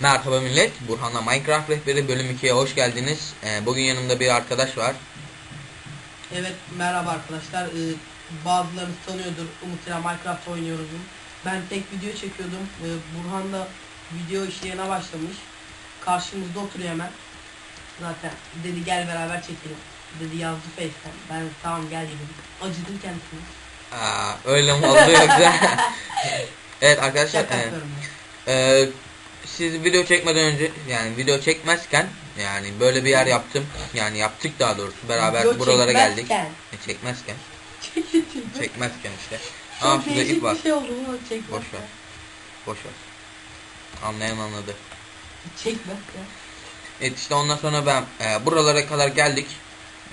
Merhaba millet, Burhan'la Minecraft Rehberi bölüm 2'ye hoş geldiniz. Ee, bugün yanımda bir arkadaş var. Evet merhaba arkadaşlar. Ee, bazılarınız tanıyordur. Umut ile Minecraft oynuyoruz. Ben tek video çekiyordum. Ee, Burhan da video işleyene başlamış. Karşımızda oturuyor hemen. Zaten dedi gel beraber çekelim. Dedi yazdı Face'ten. Ben tamam gel dedim. Acıdım kendisine. Aa, öyle mi oldu yoksa? evet arkadaşlar, Şaka e, siz video çekmeden önce, yani video çekmezken, yani böyle bir yer yaptım. Yani yaptık daha doğrusu, beraber Video buralara geldik. çekmezken. E, çekmezken, Çekmezken. işte. Çok Aa, şurada değişik ip var. bir şey oldu ama çekmezken. Boş ver. Boş ver. Anlayan anladı. Çekmezken. Evet işte ondan sonra ben e, buralara kadar geldik.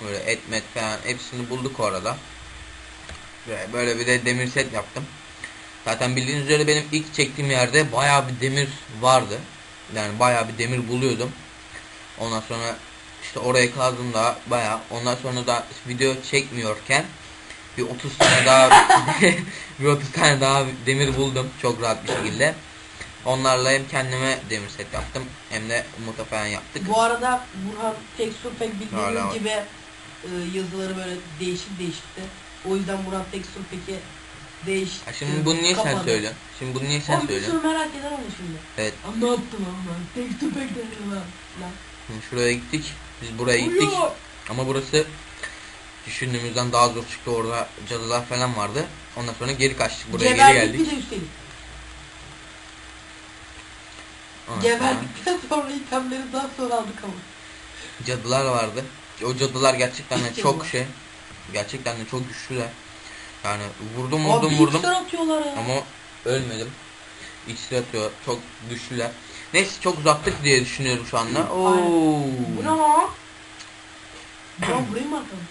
Böyle et met falan hepsini bulduk orada. Ve böyle bir de demir set yaptım. Zaten bildiğiniz üzere benim ilk çektiğim yerde bayağı bir demir vardı. Yani bayağı bir demir buluyordum. Ondan sonra işte oraya kazdığımda bayağı ondan sonra da video çekmiyorken bir 30 tane daha bir 30 tane daha demir buldum çok rahat bir şekilde. Onlarla hem kendime demir set yaptım hem de Umut'a falan yaptık. Bu arada Burhan tekstür pek bildiğiniz gibi e, yazıları böyle değişik değişikti. O yüzden Burhan tekstür peki değiş. Ha, şimdi bunu niye sen söylüyorsun? Şimdi bunu niye sen Oğlum bir söylüyorsun? sürü merak eden oldu şimdi. Evet. Lan ne yaptın lan ben? Tekstür pek dedim lan. Lan. Şimdi şuraya gittik. Biz buraya gittik. Uyuyor. Ama burası düşündüğümüzden daha zor çıktı. Orada cadılar falan vardı. Ondan sonra geri kaçtık. Buraya geri Geberdik geldik. bir de üstelik. Ondan sonra Geberdikten sonra itemleri daha sonra aldık ama. Cadılar vardı. O cadılar gerçekten de çok şey. Gerçekten de çok güçlüler. Yani vurdum Abi vurdum vurdum. iksir atıyorlar ya. Ama ölmedim. İksir atıyor. Çok güçlüler. Neyse çok uzattık diye düşünüyorum şu anda. Oo. Bu ne lan? Lan burayı mı atalım?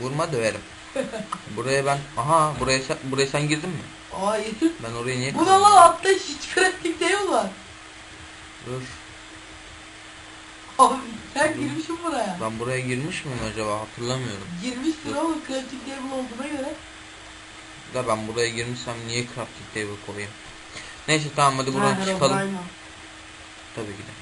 Vurma döverim. Buraya ben aha buraya sen, buraya sen girdin mi? Hayır. Ben oraya niye Bu ne lan altta hiç pratik değil var. Dur. Abi sen girmişsin buraya. Ben buraya girmiş miyim acaba hatırlamıyorum. Girmişsin ama crafting table olduğuna göre. Da ben buraya girmişsem niye crafting table koyayım? Neyse tamam hadi buradan Ha, çıkalım. Tabii ki de.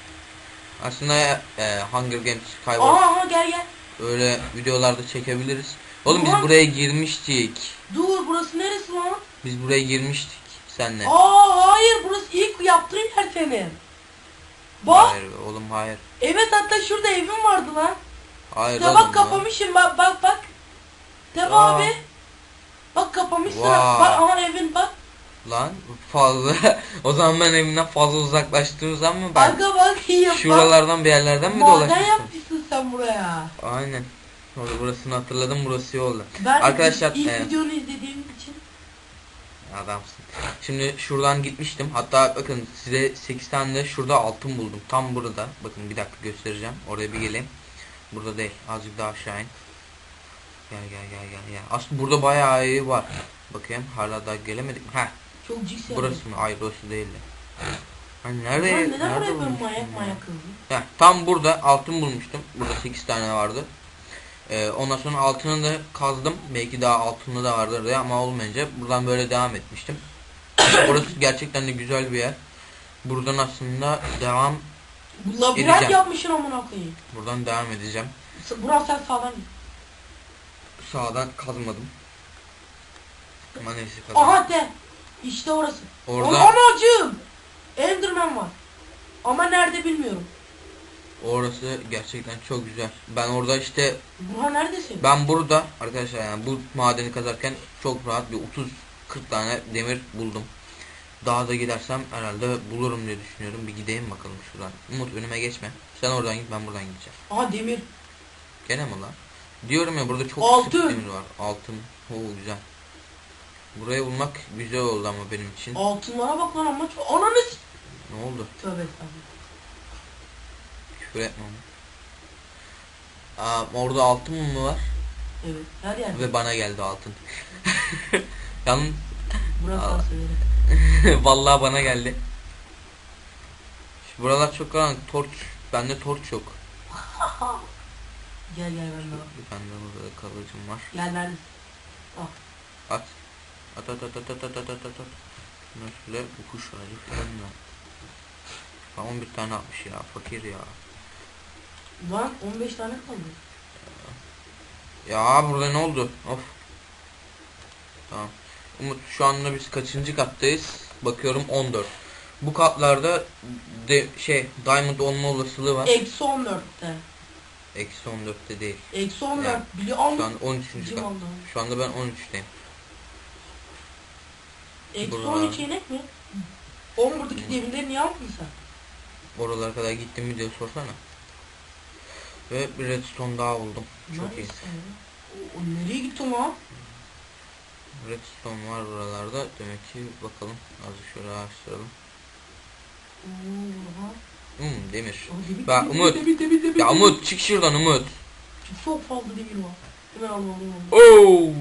Aslında e, Hunger Games kaybol aha gel gel. öyle videolarda çekebiliriz. Oğlum biz Ulan. buraya girmiştik. Dur burası neresi lan? Biz buraya girmiştik senle. Aa hayır burası ilk yaptığın yer senin. Bak Hayır oğlum hayır. evet hatta şurada evin vardı lan. Hayır oğlum. bak kapamışım bak bak bak. Tabi Aa. abi. Bak kapamışsın. Vay. Bak aha evin bak. Lan fazla. o zaman ben evimden fazla uzaklaştığım zaman mı ben Arka bak iyi yap. şuralardan bir yerlerden mi Maden dolaşmıştım? yapmışsın sen buraya. Aynen. Orada burasını hatırladım burası iyi oldu. Ben Arkadaşlar ilk e, videonu izlediğim için adamsın. Şimdi şuradan gitmiştim. Hatta bakın size 8 tane de şurada altın buldum. Tam burada. Bakın bir dakika göstereceğim. Oraya bir geleyim. Burada değil. Azıcık daha aşağı in. Gel gel gel gel gel. Aslında burada bayağı iyi var. Bakayım hala daha gelemedik mi? Heh. çok cix Burası mı? Ay burası değildi. Hani nerede? neden nerede buraya böyle bulmuştum manyak ya? manyak kızdın? Heh, tam burada altın bulmuştum. Burada 8 tane vardı. Ee, ondan sonra altını da kazdım. Belki daha altını da vardır diye ama olmayınca buradan böyle devam etmiştim. Burası gerçekten de güzel bir yer. Buradan aslında devam labirent Edeceğim. yapmışsın amına koyayım. buradan devam edeceğim. Burak sen sağdan git. Sağdan kazmadım. Ama neyse kazdım. Aha de. İşte orası. Orada Aman acım. Enderman var. Ama nerede bilmiyorum. orası gerçekten çok güzel. Ben orada işte Burhan neredesin? Ben burada arkadaşlar yani bu madeni kazarken çok rahat bir 30-40 tane demir buldum. Daha da gidersem herhalde bulurum diye düşünüyorum. Bir gideyim bakalım şuradan. Umut önüme geçme. Sen oradan git ben buradan gideceğim. Aha demir. Gene mi lan? Diyorum ya burada çok Altın. var. Altın. Oo güzel. Burayı bulmak güzel oldu ama benim için. Altınlara bak lan ama çok... Ananı s- Ne oldu? Tövbe estağfurullah. Küfür etme ama. Aa, orada altın mı var? Evet her yer. Ve bana geldi altın. Yalnız söylerim. Vallahi bana geldi. Şu buralar çok karanlık. Torç. Bende torç yok. Gel gel ben de. Bende burada kalıcım var. Gel neredesin? At. At at at at at at at at at at. Şuna şöyle bu kuş ağacı falan da. Tamam bir tane atmış ya fakir ya. Lan 15 tane kaldı. Ya burada ne oldu? Of. Tamam. Umut şu anda biz kaçıncı kattayız? Bakıyorum 14. Bu katlarda de şey diamond olma olasılığı var. Eksi 14'te. Eksi 14'te değil. Eksi 14 Yani biliyor Şu an 13. Cim kat. oldu. Şu anda ben 13'teyim. Eksi Burada. 13 inek mi? Oğlum buradaki demirleri niye aldın sen? Oralara kadar gittim mi diye sorsana. Ve bir redstone daha buldum. Çok iyi. Neyse ya. O, o nereye gitti lan? Redstone var buralarda. Demek ki bakalım. Azıcık şöyle araştıralım. Oha. Hmm demir. Aa, demir, Bak demir, Umut. demir, demir, demir, Ya. Umut çık şuradan Umut. Çok fazla demir var. Hemen alalım. Oh!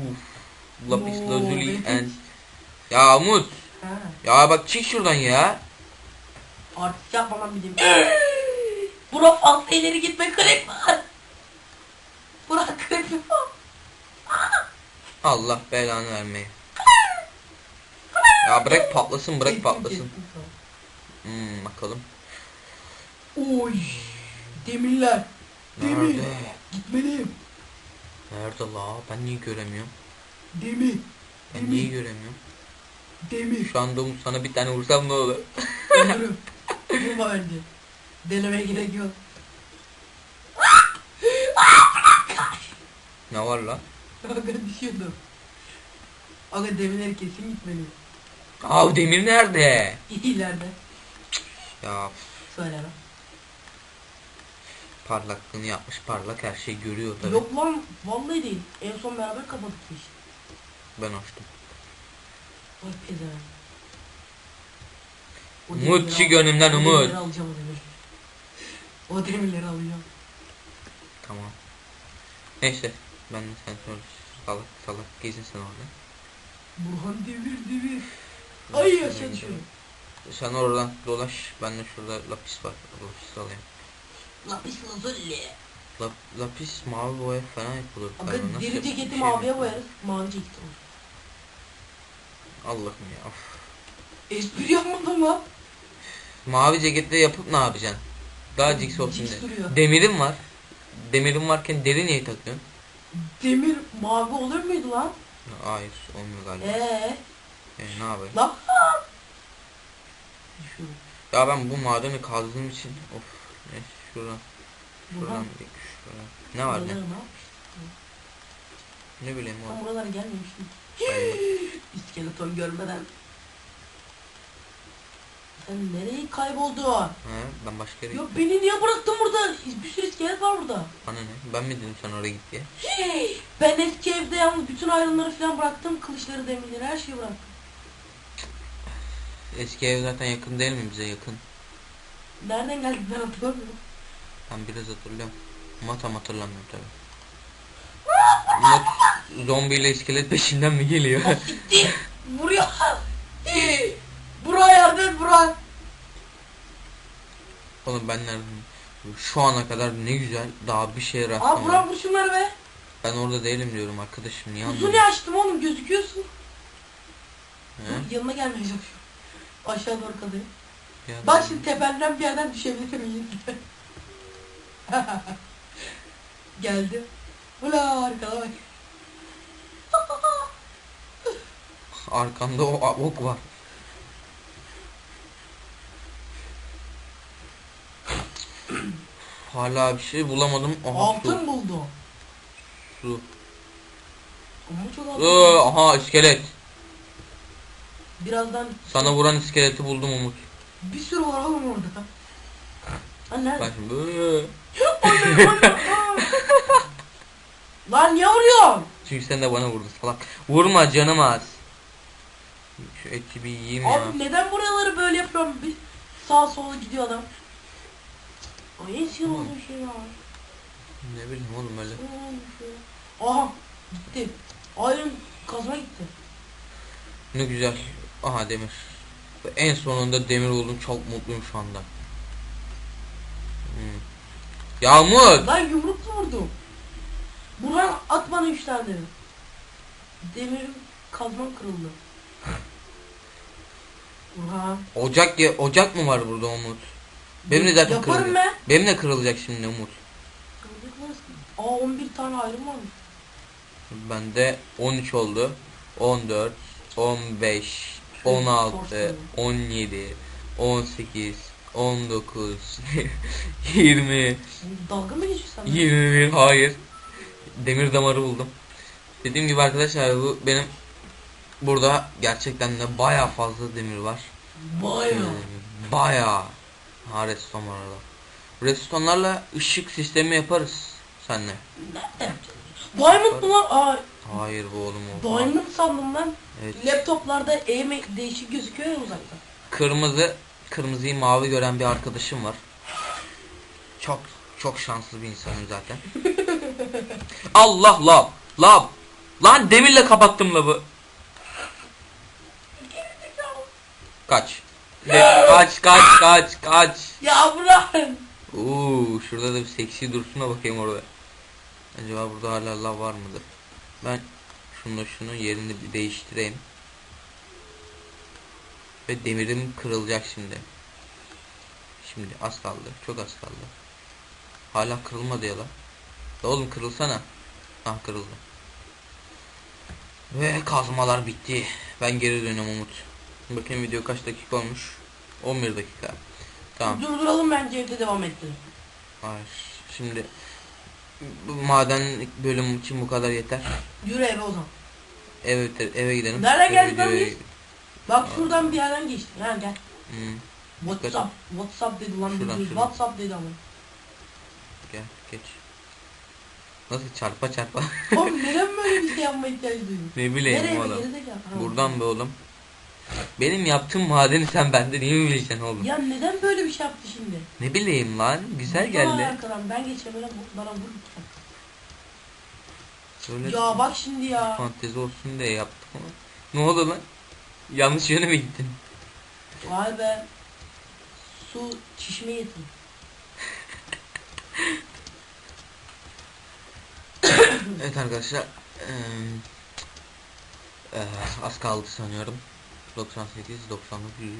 Lapis Oo, lazuli and... Ya Umut. Ha. Ya bak çık şuradan ya. Artık yapmamam bir demir. Bura fazla ileri gitme krep var. Bırak krepi var. Allah belanı vermeyi. Ya bırak patlasın bırak patlasın. Hmm bakalım. Oy. Demirler. Demir. Nerede? Gitmeliyim. Nerede la? Ben niye göremiyorum? Demir. Ben niye göremiyorum? Demir. Şu anda Umut sana bir tane vursam ne olur? Ölürüm. Vurma bence. Denemeye gerek yok. Ne var la? Aga düşüyordum. Aga demirleri kesin gitmeli. Aa demir nerede? İleride. Ya Söyle lan. Parlaklığını yapmış parlak her şeyi görüyor tabi. Yok lan vallahi değil. En son beraber kapadık işi. Ben açtım. Vay pezevenk. O Umut, demirleri çık al- önümden o Umut. demirleri alacağım o demirleri. O demirleri alacağım. Tamam. Neyse ben de sen şöyle salak salak gezin sen orada. Burhan devir devir. Ay aşağı düşüyorum. Sen oradan dolaş. Ben de şurada lapis var. Lapis alayım. Lapis lazuli. Lap, lapis mavi boya falan yapılır. Aga. Nasıl deri ceketi şey maviye boyarız. Mavi ceket olur. Allah'ım ya. of. Espri yapmadım lan. Mavi ceketle yapıp ne yapacaksın? Daha diye. duruyor. Demirim var. Demirim varken deri niye takıyorsun? Demir mavi olur muydu lan? Hayır olmuyor galiba. Eee E, ne yapayım? lan. Ya ben bu madeni kazdığım için of. Neyse şuradan. Şuradan bir şuradan. Ne var ne? ne bileyim Ben oğlum. buralara gelmemiştim. İskeleton görmeden. Sen nereye kayboldun? He, ben başka yere Ya gittim. beni niye bıraktın burada? Bir sürü iskelet var burada. Bana ne? Ben mi dedim sen oraya git diye? Ben eski evde yalnız bütün ayrımları falan bıraktım. Kılıçları, demirleri, her şeyi bıraktım. Eski ev zaten yakın değil mi bize yakın? Nereden geldik ben hatırlamıyorum. Ben biraz hatırlıyorum. Ama tam hatırlamıyorum tabi. Umut zombiyle iskelet peşinden mi geliyor? Gitti. Vuruyor. Buraya yardım et Burak. Oğlum ben nereden? Şu ana kadar ne güzel daha bir şeye Aa rastlamadım. Burak vur şunları be. Ben orada değilim diyorum arkadaşım niye anlamıyorsun? ne açtım oğlum gözüküyorsun. Yanına gelmeye çalışıyorum. Aşağı doğru kalayım. Ya Bak şimdi tependen bir yerden düşebilir miyiz? Geldi. Ula arkada bak. Arkanda o ok var. Hala bir şey bulamadım. Aha Altın su. buldu. Su. Iı, aha iskelet. Birazdan Sana vuran iskeleti buldum Umut. bir sürü var oğlum orada. Ha nerede? Bak şimdi. ıı. Lan niye vuruyorsun? Çünkü sen de bana vurdun salak. Vurma canım az. Şu eti bir yiyeyim ya. Abi neden buraları böyle yapıyorum? Bir sağa sola gidiyor adam. Ay en sinir olduğum şey ya. Ne bileyim oğlum öyle. Şey. Aha gitti. Ayın kazma gitti. Ne güzel. Aha demir. En sonunda demir oldum çok mutluyum şu anda. Hmm. Yağmur. Lan yumrukla vurdum. Burhan at bana üç tane demir. Demirim kazmam kırıldı. Burhan. Ocak ya ocak mı var burada Umut? Benim de zaten Yaparım kırılacak. ben. Benim de kırılacak şimdi Umut. Aa 11 tane ayrım var mı? Bende 13 oldu. 14, 15, 16, 17, 18, 19, 20, Dalga mı geçiyorsun sen? 21 hayır. Demir damarı buldum. Dediğim gibi arkadaşlar bu benim burada gerçekten de baya fazla demir var. Bayağı. Ee, Baya. Ha redstone var orada. Redstone'larla ışık sistemi yaparız seninle. Nerede yapacağız? Diamond? Aa Hayır bu oğlum o. Diamond sandım ben. Evet. Laptoplarda eğme değişik gözüküyor ya uzaktan. Kırmızı, kırmızıyı mavi gören bir arkadaşım var. Çok çok şanslı bir insanım zaten. Allah lav, lav. Lan demirle kapattım lavı. Kaç. De- kaç kaç kaç kaç. Ya bırak. Oo, şurada da bir seksi dursuna bakayım orada. Acaba burada hala lav var mıdır? Ben şunu şunu yerini bir değiştireyim. Ve demirim kırılacak şimdi. Şimdi az kaldı. Çok az kaldı. Hala kırılmadı ya la. La oğlum kırılsana. Ah kırıldı. Ve kazmalar bitti. Ben geri dönüyorum Umut. Bakayım video kaç dakika olmuş. 11 dakika. Tamam. Durduralım bence evde devam ettirelim. Hayır. Şimdi bu maden bölüm için bu kadar yeter. Yürü eve o zaman. Eve eve gidelim. Nereden geldik lan biz? Bak şuradan bir yerden geçtik. Ha gel. Hmm, WhatsApp. WhatsApp dedi lan Şuradan, şuradan. WhatsApp dedi ama. gel geç. Nasıl çarpa çarpa? Oğlum neden böyle bir şey yapma ihtiyacı duydun? ne bileyim Nereye oğlum. Buradan be oğlum. Benim yaptığım madeni sen bende niye bileceksin oğlum? Ya neden böyle bir şey yaptı şimdi? Ne bileyim lan. Güzel Vursana geldi. Arkadan. Ben geçemem bana vur lütfen. Ya bak şimdi ya. fantezi olsun diye yaptım ama. Ne oldu lan? Yanlış yöne mi gittin? Vay be. Su çişme yetin. Evet arkadaşlar. eee, az kaldı sanıyorum. 98, 99, 100.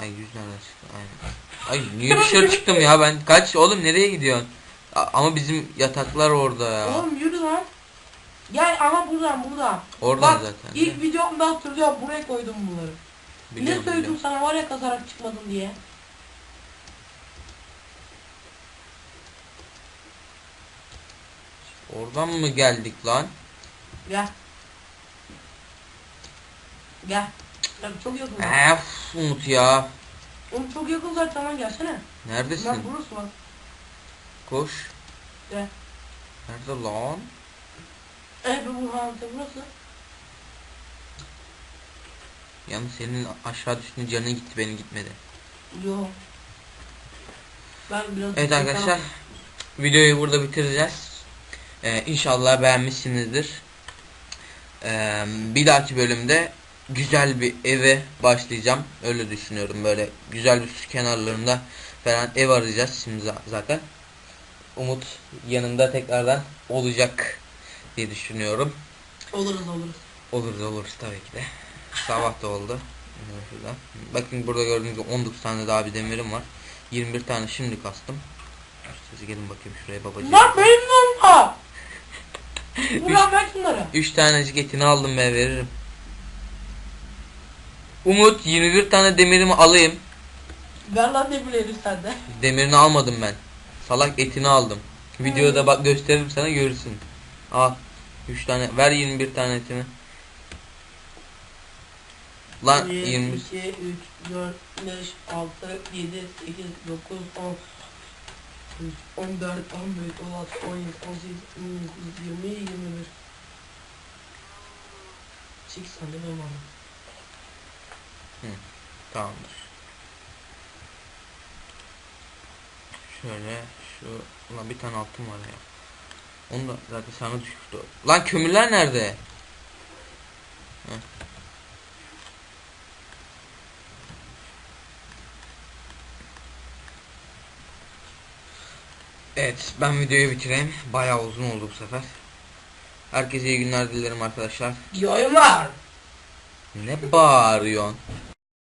Ay 100 nereden çıktı? Aynen. Ay niye dışarı çıktım ya ben? Kaç oğlum nereye gidiyorsun? Ama bizim yataklar orada ya. Oğlum yürü lan. Gel ama buradan buradan. Oradan Bak zaten. ilk videomda hatırlıyorum buraya koydum bunları. Biliyorum, ne söyledim biliyorum. sana var ya kazarak çıkmadın diye. Oradan mı geldik lan? Gel. Gel. Ya çok yakın. Ef Umut ya. Oğlum çok yakın zaten lan gelsene. Bak Neredesin? burası bak. Koş. Gel. Nerede lan? Evet bu hante burası. Yalnız senin aşağı düştüğün canın gitti benim gitmedi. Yo. Ben biraz Evet arkadaşlar videoyu burada bitireceğiz. Ee, inşallah beğenmişsinizdir. Ee, bir dahaki bölümde güzel bir eve başlayacağım. Öyle düşünüyorum böyle güzel bir su kenarlarında falan ev arayacağız şimdi za- zaten. Umut yanımda tekrardan olacak diye düşünüyorum. oluruz oluruz. Oluruz oluruz tabii ki de. Sabah da oldu. Bakın burada gördüğünüz gibi 19 tane daha bir demirim var. 21 tane şimdi kastım. Siz gelin bakayım şuraya babacığım. Lan benim oldu? Ulan ver şunları. 3 tanecik etini aldım ben veririm. Umut 21 tane demirimi alayım. Ver lan ne bileyim sende. Demirini almadım ben. Salak etini aldım. Videoda bak gösteririm sana görürsün. Al. 3 tane ver 21 tane etini. Lan 1, 20 2, 3, 4, 5, 6, 7, 8, 9, 10, 14, 15, 16, 17, 18, 19, 20, 21. 8 tane benim aldım. Tamamdır. Şöyle şu ulan bir tane altın var ya. Onu da zaten sana düşmüştü. Lan kömürler nerede? Heh. Evet ben videoyu bitireyim. Bayağı uzun oldu bu sefer. Herkese iyi günler dilerim arkadaşlar. Yayınlar. Ne bağırıyorsun?